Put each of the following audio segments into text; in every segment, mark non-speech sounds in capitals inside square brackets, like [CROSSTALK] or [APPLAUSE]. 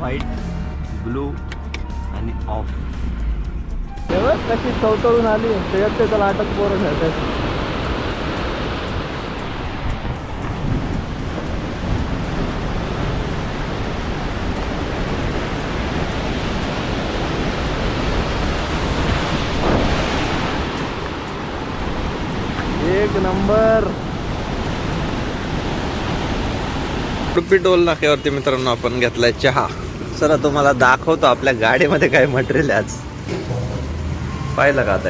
White blue आणि of. तेव्हा कशी चवतळून आली त्याच्यात ते त्याला अटक पोरं खेळतात. एक नंबर. टोल नाक्यावरती मित्रांनो आपण घेतलाय चहा. चला तुम्हाला दाखवतो आपल्या गाडीमध्ये काय मटेरियल आज पाहिलं का आता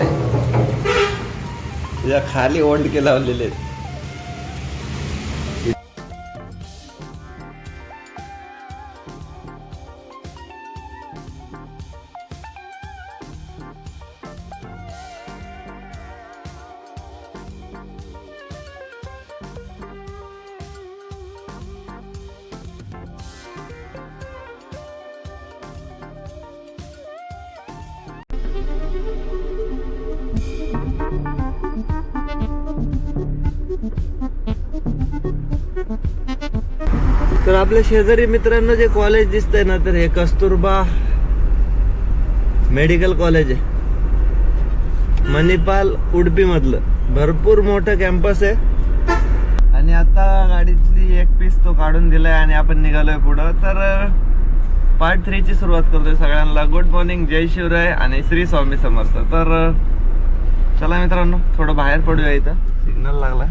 या खाली ओंडके लावलेले आहेत. तर आपल्या शेजारी मित्रांनो जे कॉलेज दिसतंय ना तर हे कस्तुरबा मेडिकल कॉलेज आहे. मणिपाल उडपी मधलं. भरपूर मोठं कॅम्पस आहे. आणि आता गाडीतली एक पीस तो काढून दिलाय आणि आपण निघालोय पुढं. तर पार्ट थ्रीची सुरुवात करतोय सगळ्यांना. गुड मॉर्निंग जय शिवराय आणि श्री स्वामी समर्थ. तर चला मित्रांनो थोडं बाहेर पडूया इथं. सिग्नल लागला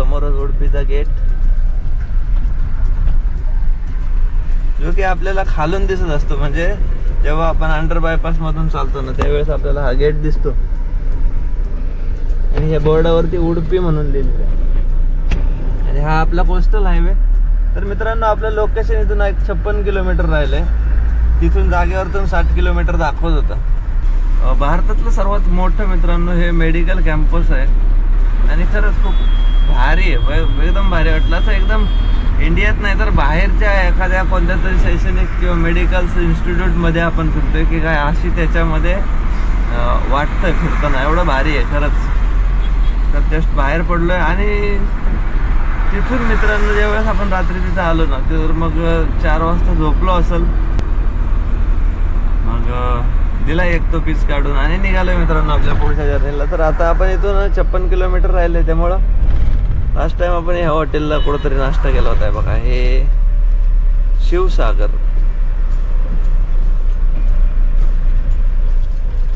समोरच उडपीचा गेट. जो की आपल्याला खालून दिसत असतो म्हणजे जेव्हा आपण अंडर बायपास मधून चालतो ना त्यावेळेस आपल्याला हा गेट दिसतो. आणि ह्या बोर्डावरती उडपी म्हणून लिहिलेलं आहे. आणि हा आपला कोस्टल हायवे तर मित्रांनो आपलं लोकेशन इथून एक छप्पन किलोमीटर राहिलंय. तिथून जागेवरतून साठ किलोमीटर दाखवत होतं. भारतातलं सर्वात मोठं मित्रांनो हे मेडिकल कॅम्पस आहे. आणि खरंच खूप भारी आहे. एकदम भारी वाटलं असं एकदम इंडियात नाही तर बाहेरच्या एखाद्या कोणत्या तरी शैक्षणिक किंवा मेडिकल इन्स्टिट्यूटमध्ये आपण फिरतोय की काय अशी त्याच्यामध्ये वाटतं फिरताना. एवढं भारी आहे खरंच. तर जस्ट बाहेर पडलो आहे आणि तिथून मित्रांनो ज्यावेळेस आपण रात्री तिथं आलो ना तिथं मग चार वाजता झोपलो असेल. मग दिला एक तो पीस काढून आणि निघालो मित्रांनो आपल्या पुढच्या जर्नीला तर आता आपण इथून छप्पन किलोमीटर राहिले त्यामुळं. लास्ट टाइम आपण ह्या हॉटेलला कुठंतरी नाश्ता केला होता बघा हे शिवसागर.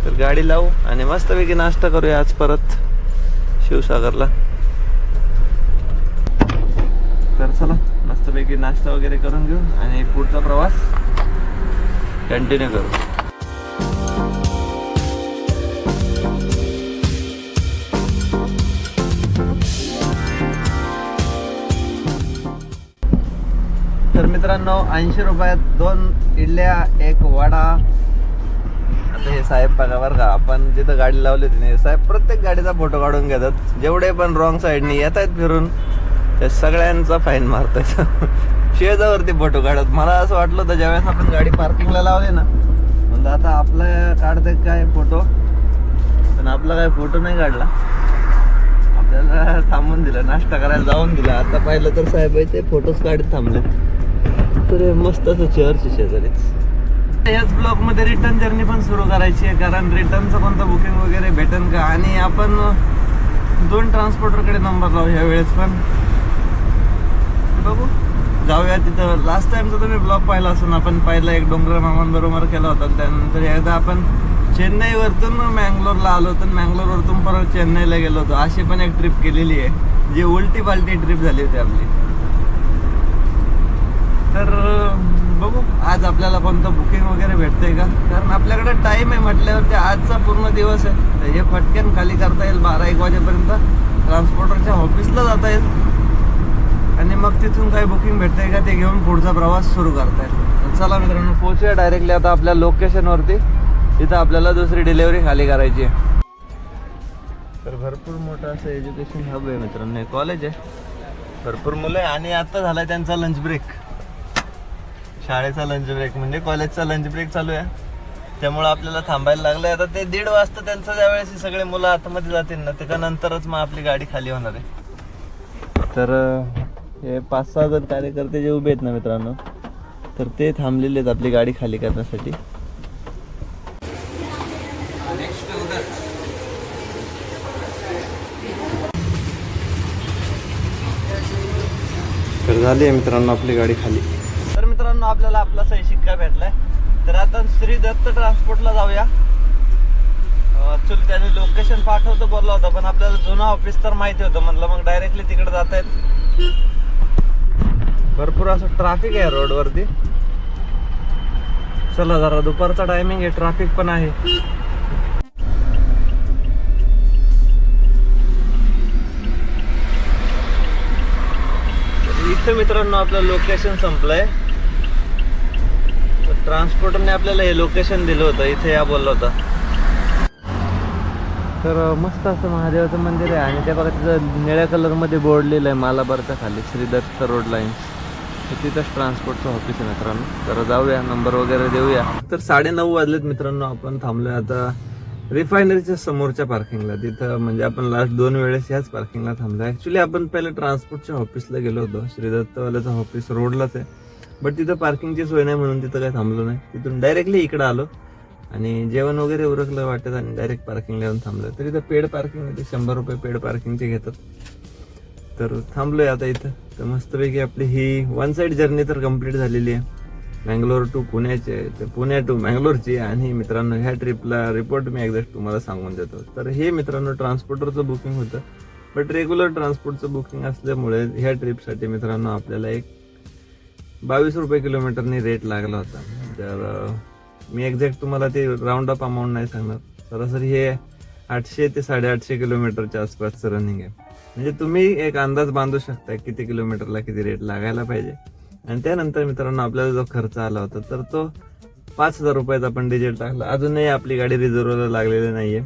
तर गाडी लावू आणि मस्तपैकी नाश्ता करूया आज परत शिवसागरला. तर चला मस्तपैकी नाश्ता वगैरे करून घेऊ आणि पुढचा प्रवास कंटिन्यू करू. मित्रांनो ऐंशी रुपयात दोन इडल्या एक वडा. आता हे साहेब बघा बरं का आपण जिथं गाडी लावली होती ना हे साहेब प्रत्येक गाडीचा फोटो काढून घेतात. जेवढे पण रॉंग साईडनी येत आहेत फिरून त्या सगळ्यांचा फाईन मारतात. [LAUGHS] शेजावरती फोटो काढत मला असं वाटलं होतं ज्यावेळेस आपण गाडी पार्किंगला लावली ना म्हणलं आता आपलं काढते काय फोटो पण आपला काय फोटो नाही काढला. आपल्याला थांबून दिलं नाश्ता करायला जाऊन दिला. आता पाहिलं तर साहेब ते फोटोज काढत थांबले तर मस्त असं चर्च शेजारीच. याच ब्लॉकमध्ये रिटर्न जर्नी पण सुरू करायची आहे कारण रिटर्नचं कोणतं बुकिंग वगैरे भेटेल का? आणि आपण दोन ट्रान्सपोर्टरकडे नंबर लावू ह्या वेळेस पण. बघू. जाऊया तिथं. लास्ट टाइमचा तुम्ही ब्लॉग पाहिला असून आपण पाहिला एक डोंगर मामांबरोबर केला होता त्यानंतर एकदा आपण चेन्नईवरतून मँगलोरला आलो होतो मँगलोरवरतून परत चेन्नईला गेलो होतो. अशी पण एक ट्रिप केलेली आहे. जी उलटी पालटी ट्रिप झाली होती आपली तर अं, बघू आज आपल्याला कोणतं बुकिंग वगैरे भेटतंय का? कारण आपल्याकडे टाइम आहे म्हटल्यावरती आजचा पूर्ण दिवस आहे. तर हे फटक्यान खाली करता येईल बारा एक वाजेपर्यंत. ट्रान्सपोर्टरच्या ऑफिसला जाता येईल. आणि मग तिथून काही बुकिंग भेटतंय का ते घेऊन पुढचा प्रवास सुरू करता येईल. चला मित्रांनो पोहोचूया डायरेक्टली आता आपल्या लोकेशनवरती तिथं आपल्याला दुसरी डिलेवरी खाली करायची आहे. तर भरपूर मोठं असं एज्युकेशन हब आहे मित्रांनो कॉलेज आहे. भरपूर मुलं आहे. आणि आता झालाय त्यांचा लंच ब्रेक शाळेचा लंच ब्रेक म्हणजे कॉलेजचा लंच ब्रेक चालू आहे. त्यामुळे आपल्याला थांबायला लागलं आता ते दीड वाजता त्यांचं ज्यावेळेस सगळे मुलं आतमध्ये जातील ना त्याच्यानंतरच मग आपली गाडी खाली होणार आहे. तर हे पाच सहा जण कार्यकर्ते जे उभे आहेत ना मित्रांनो तर ते थांबलेले आहेत आपली गाडी खाली करण्यासाठी. तर झाली आहे मित्रांनो आपली गाडी खाली. मित्रांनो आपल्याला आपला सही शिक्का भेटलाय? तर आता श्री दत्त ट्रान्सपोर्टला जाऊया. ऍक्च्युली त्याने लोकेशन पाठवतो बोलला होता पण आपल्याला जुनं ऑफिस तर माहिती होतं. म्हणलं मग डायरेक्टली तिकडे जात आहेत भरपूर असं ट्रॅफिक आहे रोडवरती चला जरा दुपारचा टायमिंग आहे ट्राफिक पण आहे. इथं मित्रांनो आपलं लोकेशन संपलंय. ट्रान्सपोर्टरने आपल्याला हे लोकेशन दिलं होतं इथे या बोललं होता. तर मस्त असं महादेवाचं मंदिर आहे आणि त्या बघा तिथं निळ्या कलरमध्ये बोर्ड लिहिलं आहे मालाबारच्या खाली श्री दत्त रोड लाईन्स. तिथंच ट्रान्सपोर्टचं ऑफिस आहे मित्रांनो. तर जाऊया नंबर वगैरे देऊया. तर साडे नऊ वाजलेत मित्रांनो आपण थांबलोय आता रिफायनरीच्या समोरच्या पार्किंगला तिथं म्हणजे आपण लास्ट दोन वेळेस याच पार्किंगला थांबलो ऍक्च्युली आपण पहिले ट्रान्सपोर्टच्या ऑफिसला गेलो होतो. श्री दत्तवाल्याचं ऑफिस रोडलाच आहे. बट तिथं पार्किंगची सोय नाही म्हणून तिथं काही थांबलो नाही. तिथून डायरेक्टली इकडं आलो. आणि जेवण वगैरे उरकलं वाटत आणि डायरेक्ट पार्किंगला येऊन थांबलं. तर इथं पेड पार्किंग आहे ते शंभर रुपये पेड पार्किंगचे घेतात. तर थांबलोय आता इथं. तर मस्तपैकी आपली ही वन साईड जर्नी तर कंप्लीट झालेली आहे. मँगलोर टू पुण्याची आहे तर पुणे टू मँगलोरची आहे. आणि मित्रांनो ह्या ट्रिपला रिपोर्ट मी एकदा तुम्हाला सांगून देतो. तर हे मित्रांनो ट्रान्सपोर्टरचं बुकिंग होतं. बट रेग्युलर ट्रान्सपोर्टचं बुकिंग असल्यामुळे ह्या ट्रिपसाठी मित्रांनो आपल्याला एक बावीस रुपये किलोमीटरनी रेट लागला होता. तर मी एक्झॅक्ट तुम्हाला ते राऊंड अप अमाऊंट नाही सांगणार. सरासरी हे आठशे ते साडेआठशे किलोमीटरच्या आसपासचं रनिंग आहे. म्हणजे तुम्ही एक अंदाज बांधू शकता किती किलोमीटरला किती रेट लागायला पाहिजे. आणि त्यानंतर मित्रांनो आपल्याला जो खर्च आला होता तर तो पाच हजार रुपयाचा आपण डिझेल टाकला. अजूनही आपली गाडी रिझर्वला लागलेली नाहीये.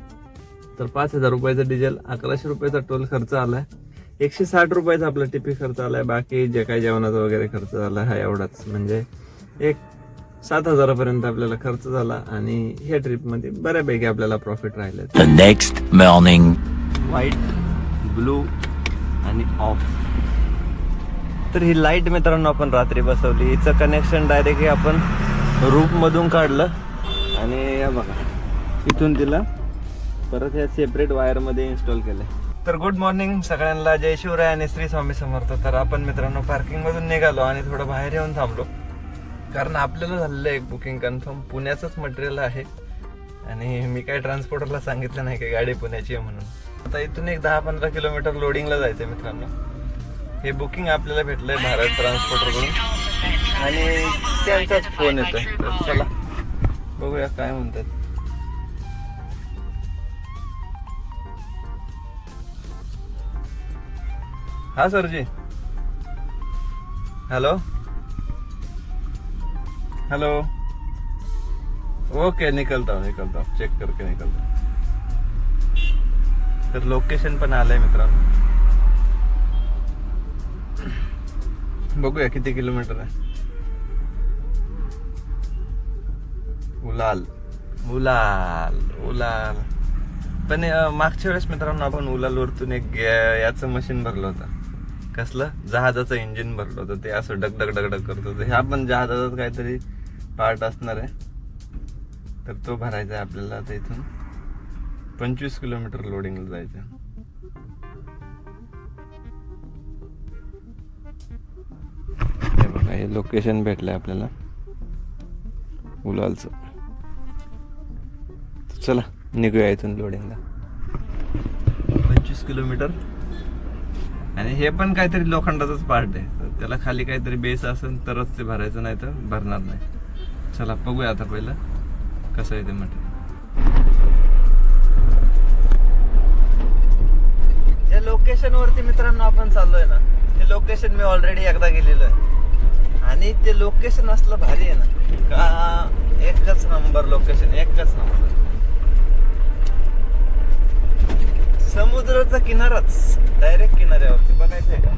तर पाच हजार रुपयाचं डिझेल अकराशे रुपयाचा टोल खर्च आला आहे एकशे साठ रुपयाचा आपला टिपी खर्च आलाय बाकी जे काही जेवणाचा वगैरे खर्च झाला हा एवढाच. म्हणजे एक सात हजारापर्यंत आपल्याला खर्च झाला आणि ह्या ट्रिपमध्ये बऱ्यापैकी आपल्याला प्रॉफिट राहिले next morning. व्हाईट ब्लू आणि ऑफ तर ही लाइट मित्रांनो आपण रात्री बसवली. हिचं कनेक्शन डायरेक्टली आपण रूप मधून काढलं आणि या बघा इथून तिला परत या सेपरेट वायरमध्ये इन्स्टॉल केलंय. तर गुड मॉर्निंग सगळ्यांना. जय शिवराय आणि श्री स्वामी समर्थ. तर आपण मित्रांनो पार्किंग मधून निघालो आणि थोडं बाहेर येऊन थांबलो. कारण आपल्याला झालेलं एक बुकिंग कन्फर्म पुण्याचंच मटेरियल आहे. आणि मी काय ट्रान्सपोर्टरला सांगितलं नाही की गाडी पुण्याची आहे म्हणून. आता इथून एक दहा पंधरा किलोमीटर लोडिंगला जायचंय मित्रांनो. हे बुकिंग आपल्याला भेटलंय भारत ट्रान्सपोर्टरकडून. आणि त्यांचाच फोन येतोय. चला बघूया काय म्हणतात. हा सरजी. हॅलो हॅलो ओके निकलता हूँ निकलता. हूँ चेक करके निकलता. हूँ तर लोकेशन पण आलंय मित्रांनो. बघूया किती किलोमीटर आहे. उलाल. उलाल उलाल. पण मागच्या वेळेस मित्रांनो आपण उलाल वरतून एक याचं मशीन भरलं होतं. कसलं? जहाजाचं इंजिन भरलं होतं. ते असं डग डग डग डग करत होतं. ह्या पण जहाजाचा काहीतरी पार्ट असणार आहे. तर तो भरायचा आहे आपल्याला आता इथून. पंचवीस किलोमीटर लोडिंगला जायचं. हे बघा हे लोकेशन भेटलंय आपल्याला. उलालचं. चला निघूया इथून लोडिंगला पंचवीस किलोमीटर. आणि हे पण काहीतरी लोखंडाचाच पार्ट आहे. त्याला खाली काहीतरी बेस असेल तरच ते भरायचं नाही तर भरणार नाही. चला बघूया आता पहिलं कसं आहे ते म्हटलं या लोकेशन वरती मित्रांनो आपण चाललोय ना ते लोकेशन मी ऑलरेडी एकदा गेलेलो आहे. आणि ते लोकेशन असलं भारी आहे ना. का एकच नंबर लोकेशन एकच नंबर समुद्राचा किनाराच. डायरेक्ट किनाऱ्यावरती बघायचंय का?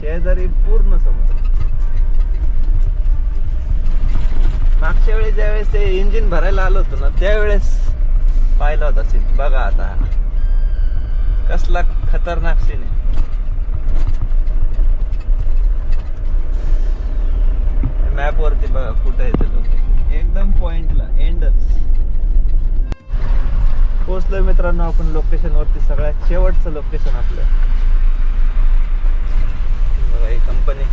शेजारी पूर्ण समुद्र. मागच्या वेळेस ज्यावेळेस ते इंजिन भरायला आलो होतो ना त्यावेळेस पाहिला होता सीन बघा आता. कसला खतरनाक सीन आहे. कुठं आहे ते लोक. एकदम पॉइंटला एंडच पोहोचलोय मित्रांनो आपण लोकेशन वरती. सगळ्यात शेवटचं लोकेशन आपलं. बघा ही कंपनी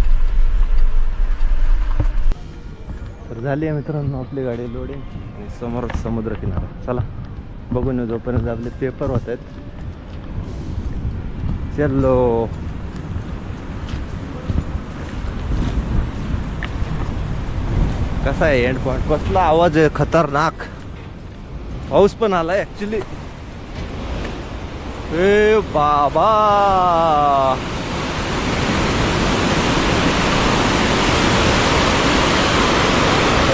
तर झाली आहे मित्रांनो आपली गाडी लोडिंग आणि समोर समुद्र किनारा. चला बघून येऊ जोपर्यंत आपले पेपर होत आहेत. चलो. कसा आहे एंड पॉइंट कसला आवाज आहे? खतरनाक. पाऊस पण आलाय ऍक्च्युली ए बाबा!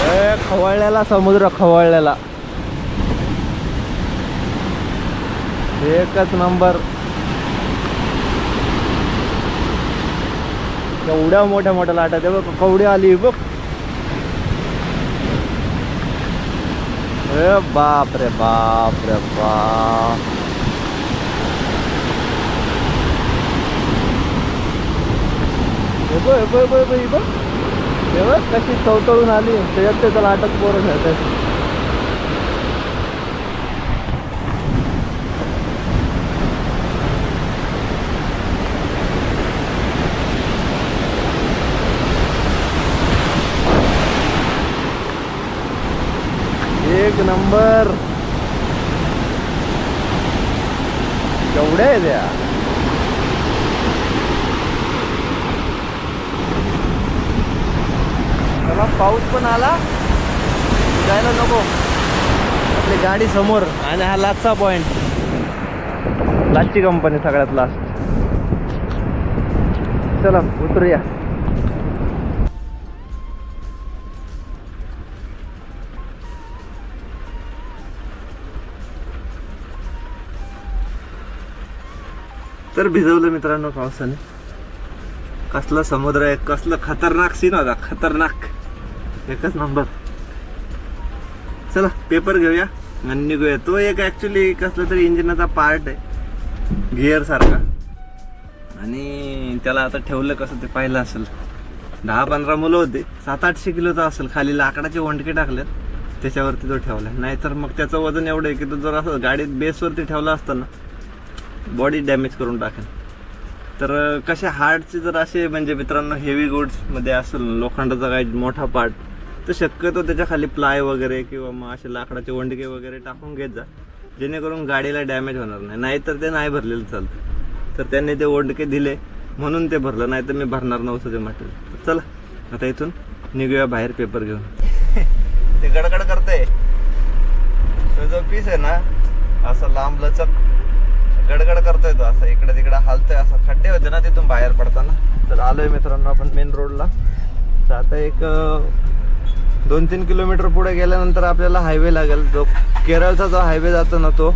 ए खवळलेला समुद्र खवळलेला. एकच नंबर. एवढ्या मोठ्या मोठ्या लाटा ते बघ कवडी आली बघ. ए बाप रे बाप रे बाप. हे बघ, हे बघ, हे बघ, हे बघ, कशी चवतळून आली. त्याच्यात ते त्याला अटक पोरं खेळतात एक नंबर. केवढ्या आहे त्या चला पाऊस पण आला. जायला नको. आपली गाडी समोर. आणि हा लास्टचा पॉइंट लास्टची कंपनी सगळ्यात लास्ट चला उतरूया. तर भिजवलं मित्रांनो पावसाने. कसला समुद्र आहे कसलं खतरनाक सीन होता खतरनाक. एकच नंबर चला पेपर घेऊया आणि निघूया. तो एक ॲक्च्युली कसला तरी इंजिनाचा पार्ट आहे. गिअर सारखा. आणि त्याला आता ठेवलं कसं ते पाहिलं असेल. दहा पंधरा मुलं होते. सात आठशे किलोचा असेल. खाली लाकडाचे वंडके टाकलेत. त्याच्यावरती तो ठेवला. नाहीतर मग त्याचं वजन एवढं आहे की तो जर असं गाडीत बेसवरती ठेवला असताना बॉडी डॅमेज करून टाकेल तर कसे हार्टचे जर असे म्हणजे मित्रांनो हेवी गुड्समध्ये असेल लोखंडाचा काही मोठा पार्ट तर शक्यतो त्याच्याखाली प्लाय वगैरे किंवा मग असे लाकडाचे वंडके वगैरे टाकून घेत जा. जेणेकरून गाडीला डॅमेज होणार नाही. नाहीतर ते नाही भरलेलं चालतं. तर त्यांनी ते वंडके दिले म्हणून ते भरलं. नाही तर मी भरणार नव्हतं ते मटेरियल चला आता इथून निघूया बाहेर पेपर घेऊन. [LAUGHS] ते गडगड करते तो जो पीस आहे ना असं लांब लचक गडगड करतोय तो असं इकडे तिकडे हालतोय असं. खड्डे होते ना तिथून बाहेर पडताना. तर आलोय मित्रांनो आपण मेन रोडला तर आता एक दोन तीन किलोमीटर पुढे गेल्यानंतर आपल्याला हायवे लागेल. जो केरळचा जो हायवे जातो ना तो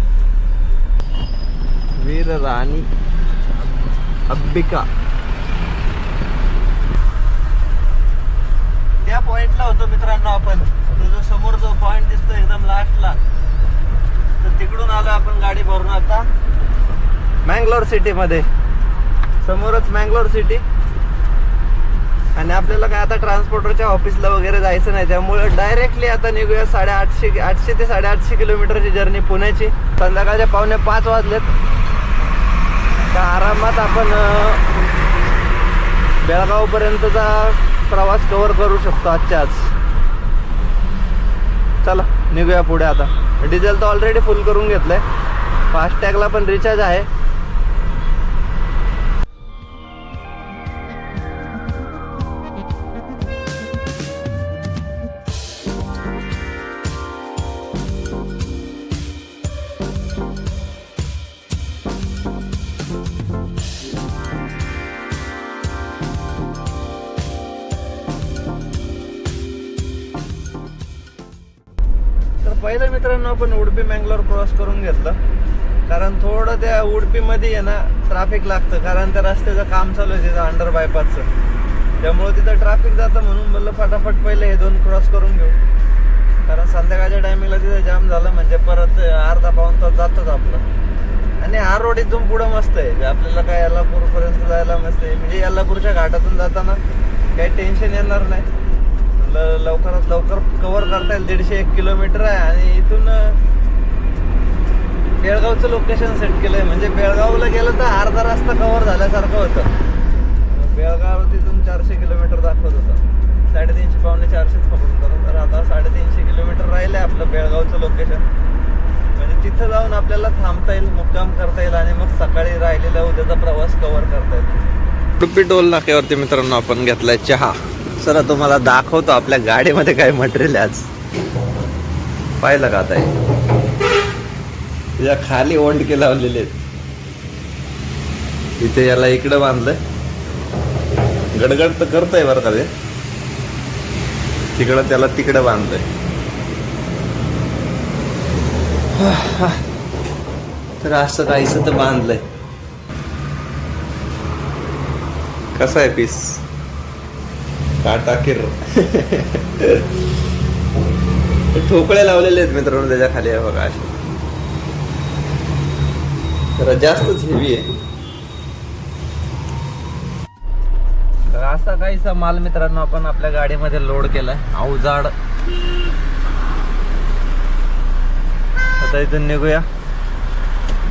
वीर राणी अंबिका. त्या पॉइंटला होतो मित्रांनो आपण. तो जो समोर जो पॉइंट दिसतो एकदम लास्टला तर तिकडून आलो आपण गाडी भरून आता. मँगलोर सिटी मध्ये समोरच मँगलोर सिटी. आणि आपल्याला काय आता ट्रान्सपोर्टरच्या ऑफिसला वगैरे जायचं नाही त्यामुळे डायरेक्टली आता निघूया साडेआठशे आठशे ते साडेआठशे किलोमीटरची जर्नी पुण्याची. संध्याकाळच्या पावणे पाच वाजलेत. तर आरामात आपण बेळगावपर्यंतचा प्रवास कव्हर करू शकतो आजच्या आज. चला निघूया पुढे आता. डिझेल तर ऑलरेडी फुल करून घेतलं आहे फास्टॅगला पण रिचार्ज आहे. त्या आहे ना ट्रॅफिक लागतं. कारण त्या रस्त्याचं काम चालू आहे तिथं अंडर बायपासचं त्यामुळे तिथं ट्रॅफिक जातं म्हणून म्हणलं फटाफट पहिले हे दोन क्रॉस करून घेऊ. कारण संध्याकाळच्या टायमिंगला तिथं जाम झालं म्हणजे परत अर्धा पाऊन तास जातोच आपलं. आणि हा रोड इथून पुढं मस्त आहे. आपल्याला काय यल्लापूरपर्यंत जायला मस्त आहे. म्हणजे यल्लापूरच्या घाटातून जाताना काही टेन्शन येणार नाही. ल लवकरात लवकर कवर करता येईल. दीडशे एक किलोमीटर आहे आणि इथून बेळगावचं लोकेशन सेट केलंय. म्हणजे बेळगावला गेलं तर अर्धा रस्ता कव्हर झाल्यासारखं होतं. बेळगाव तिथून चारशे किलोमीटर दाखवत होतं. साडेतीनशे पावणे चारशेच पकडून जातो. तर आता साडेतीनशे किलोमीटर राहिलं आहे आपलं बेळगावचं लोकेशन म्हणजे तिथं जाऊन आपल्याला थांबता येईल मुक्काम करता येईल आणि मग सकाळी राहिलेला उद्याचा प्रवास कव्हर करता येईल. टुप्पी टोल नाक्यावरती मित्रांनो आपण घेतलाय चहा. सर तुम्हाला दाखवतो आपल्या गाडीमध्ये काय मटेरियल आज. पाहिलं का आता त्याच्याखाली ओंडके लावलेले आहेत. इथे याला इकडं बांधलंय. गडगड तर करतंय बरं का ते. तिकडं त्याला तिकडं बांधलंय. तर असं काहीच तर बांधलंय. कसा आहे पीस? काटा किर. [LAUGHS] ठोकळे लावलेले आहेत मित्रांनो त्याच्याखाली आहे बघा असे. जरा जास्तच हेवी आहे. तर असा काहीसा माल मित्रांनो आपण आपल्या गाडीमध्ये लोड केलाय. अवजाड. आता इथून निघूया.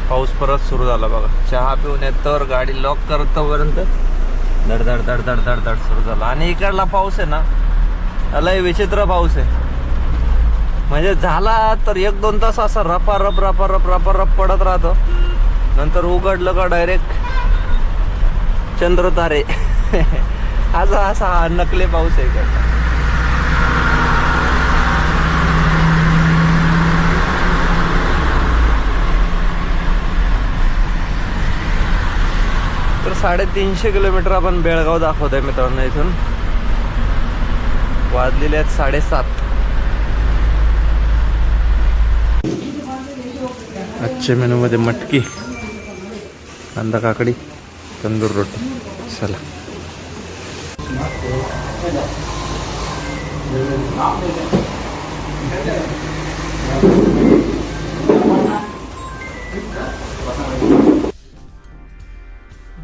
पाऊस परत सुरू झाला बघा. चहा पिऊन येतोवर गाडी लॉक करतोपर्यंत धड धड धड धड धड धड सुरू झाला. आणि इकडला पाऊस आहे ना लय विचित्र पाऊस आहे. म्हणजे झाला तर एक दोन तास असा रपा रप रपा रप रपा रप पडत राहतो. नंतर उघडलं का डायरेक्ट चंद्र तारे. [LAUGHS] असा असा हा नकले पाऊस आहे का तर साडेतीनशे किलोमीटर आपण बेळगाव दाखवतोय मित्रांनो इथून. वाजलेले आहेत साडेसात. आजच्या मेनूमध्ये मटकी. कांदा काकडी तंदूर रोटी. चला.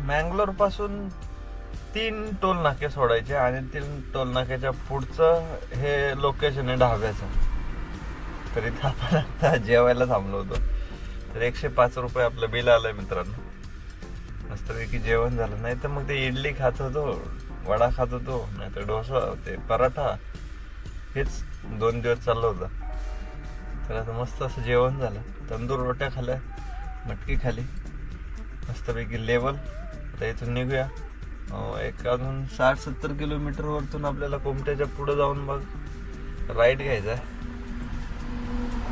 मँगलोरपासून तीन टोल नाके सोडायचे आणि तीन टोल नाक्याच्या पुढचं हे लोकेशन आहे ढाब्याचं. तर इथं आपण आता जेवायला थांबलो होतो. तर एकशे पाच रुपये आपलं बिल आलंय मित्रांनो. मस्तपैकी जेवण झालं. नाही तर मग ते इडली खात होतो वडा खात होतो नाही तर डोसा ते पराठा हेच दोन दिवस चाललं होतं. तर आता मस्त असं जेवण झालं. तंदूर रोट्या खाल्या मटकी खाली. मस्तपैकी लेवल आता इथून निघूया. एक अजून साठ सत्तर किलोमीटरवरतून आपल्याला कोमट्याच्या पुढं जाऊन मग राईड घ्यायचा आहे.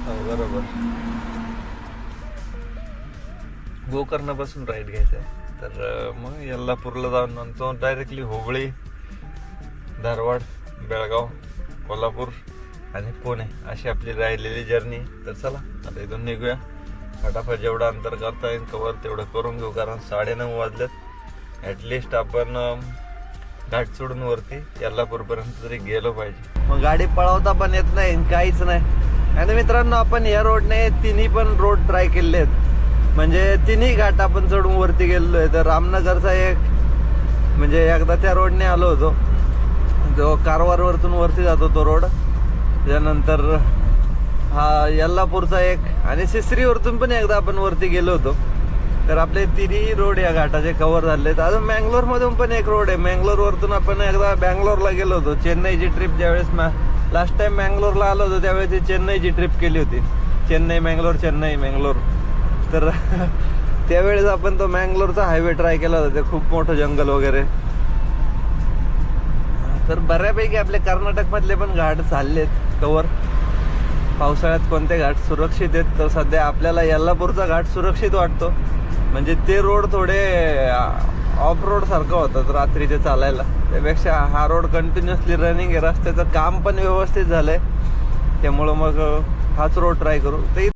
हो, बरोबर. गोकर्णापासून राईड घ्यायचा आहे. तर मग यल्लापूरला जाऊन नंतर डायरेक्टली हुबळी धारवाड बेळगाव कोल्हापूर आणि पुणे अशी आपली राहिलेली जर्नी तर चला आता इथून निघूया. फटाफट जेवढं अंतर करता येईल कवर तेवढं करून घेऊ कारण साडेनऊ वाजलेत. ॲटलिस्ट आपण घाट सोडून वरती यल्लापूरपर्यंत तरी गेलो पाहिजे. मग गाडी पळवता पण येत नाही काहीच नाही. आणि मित्रांनो आपण या रोडने तिन्ही पण रोड ट्राय केले आहेत. म्हणजे तिन्ही घाट आपण चढून वरती गेलेलो आहे तर रामनगरचा एक म्हणजे एकदा त्या रोडने आलो होतो. जो कारवारवरतून वरती जातो तो रोड त्यानंतर हा यल्लापूरचा एक आणि सिसरीवरतून पण एकदा आपण वरती गेलो होतो. तर आपले तिन्ही रोड या घाटाचे कव्हर झाले आहेत अजून मँगलोरमधून पण एक रोड आहे. मँगलोरवरतून आपण एकदा बँगलोरला गेलो होतो. चेन्नईची ट्रिप ज्यावेळेस लास्ट टाईम मँगलोरला आलो होतो त्यावेळेस ती चेन्नईची ट्रिप केली होती. चेन्नई मँगलोर चेन्नई मँगलोर. तर [LAUGHS] त्यावेळेस आपण तो मँगलोरचा हायवे ट्राय केला होता. ते खूप मोठं जंगल वगैरे. तर बऱ्यापैकी आपले कर्नाटक मधले पण घाट चाललेत. कवर. पावसाळ्यात कोणते घाट सुरक्षित आहेत? तर सध्या आपल्याला यल्लापूरचा घाट सुरक्षित वाटतो. म्हणजे ते रोड थोडे ऑफ रोड सारखं होतं रात्रीचे चालायला. त्यापेक्षा हा रोड कंटिन्युअसली रनिंग आहे. रस्त्याचं काम पण व्यवस्थित झालंय. त्यामुळं मग हाच रोड ट्राय करू. ते